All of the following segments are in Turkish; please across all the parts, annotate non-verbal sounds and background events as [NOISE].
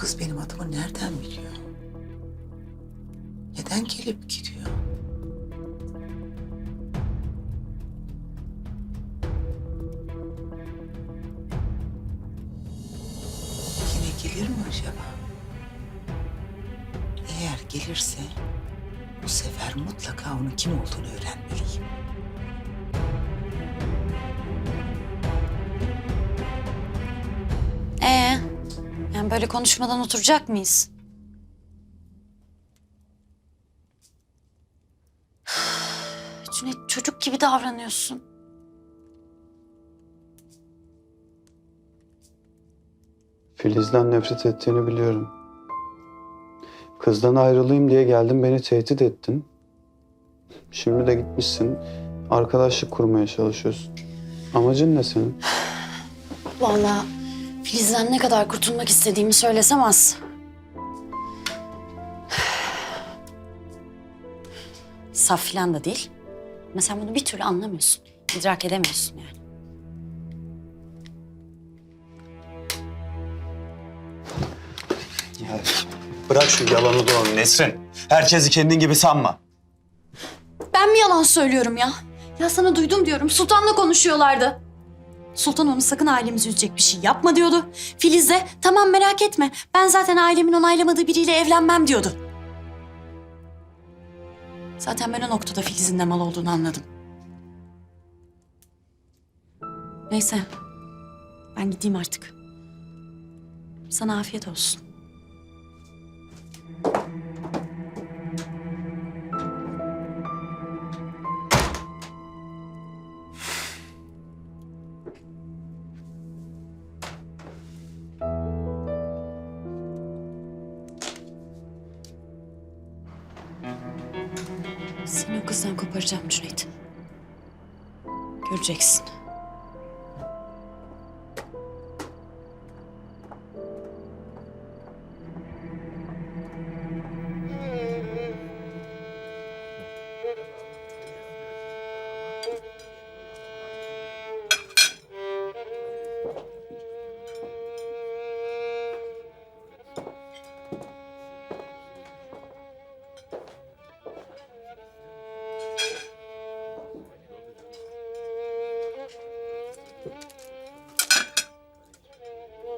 kız benim adımı nereden biliyor? Neden gelip gidiyor? Yine gelir mi acaba? Eğer gelirse bu sefer mutlaka onun kim olduğunu öğrenmeliyim. Böyle konuşmadan oturacak mıyız? [SIGHS] Cüneyt çocuk gibi davranıyorsun. Filiz'den nefret ettiğini biliyorum. Kızdan ayrılayım diye geldin beni tehdit ettin. Şimdi de gitmişsin arkadaşlık kurmaya çalışıyorsun. Amacın ne senin? [SIGHS] Vallahi Filiz'den ne kadar kurtulmak istediğimi söylesem az. Saf filan da değil. Ama sen bunu bir türlü anlamıyorsun. İdrak edemiyorsun yani. Ya bırak şu yalanı dolanı Nesrin. Herkesi kendin gibi sanma. Ben mi yalan söylüyorum ya? Ya sana duydum diyorum. Sultan'la konuşuyorlardı. Sultan onu sakın ailemizi üzecek bir şey yapma diyordu. Filiz de tamam merak etme. Ben zaten ailemin onaylamadığı biriyle evlenmem diyordu. Zaten ben o noktada Filiz'in ne mal olduğunu anladım. Neyse. Ben gideyim artık. Sana afiyet olsun. Seni o kızdan koparacağım Cüneyt. Göreceksin.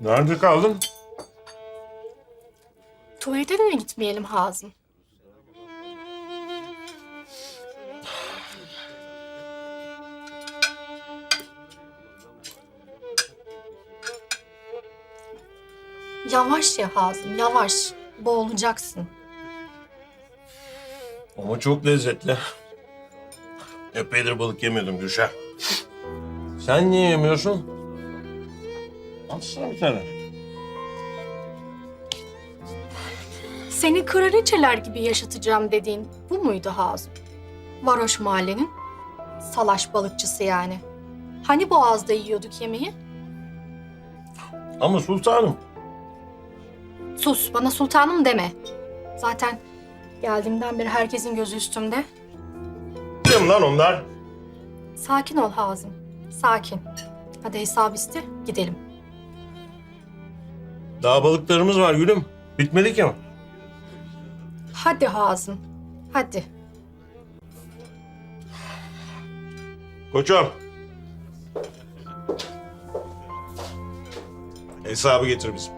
Nerede kaldın? Tuvalete de mi gitmeyelim Hazım? Yavaş ya Hazım, yavaş. Boğulacaksın. Ama çok lezzetli. Epeydir balık yemiyordum Gülşah. Sen niye yemiyorsun? Atsana bir tane. Seni kraliçeler gibi yaşatacağım dediğin bu muydu Hazım? Varoş mahallenin salaş balıkçısı yani. Hani boğazda yiyorduk yemeği? Ama sultanım. Sus, bana sultanım deme. Zaten geldiğimden beri herkesin gözü üstümde. Kim lan onlar? Sakin ol Hazım, sakin. Hadi hesap iste, gidelim. Daha balıklarımız var gülüm. Bitmedi ki ama. Hadi Hazım, hadi. Koçum. Hesabı getir bizim.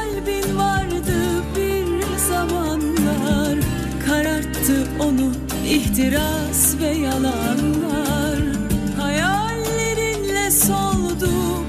onu ihtiras ve yalanlar Hayallerinle soldu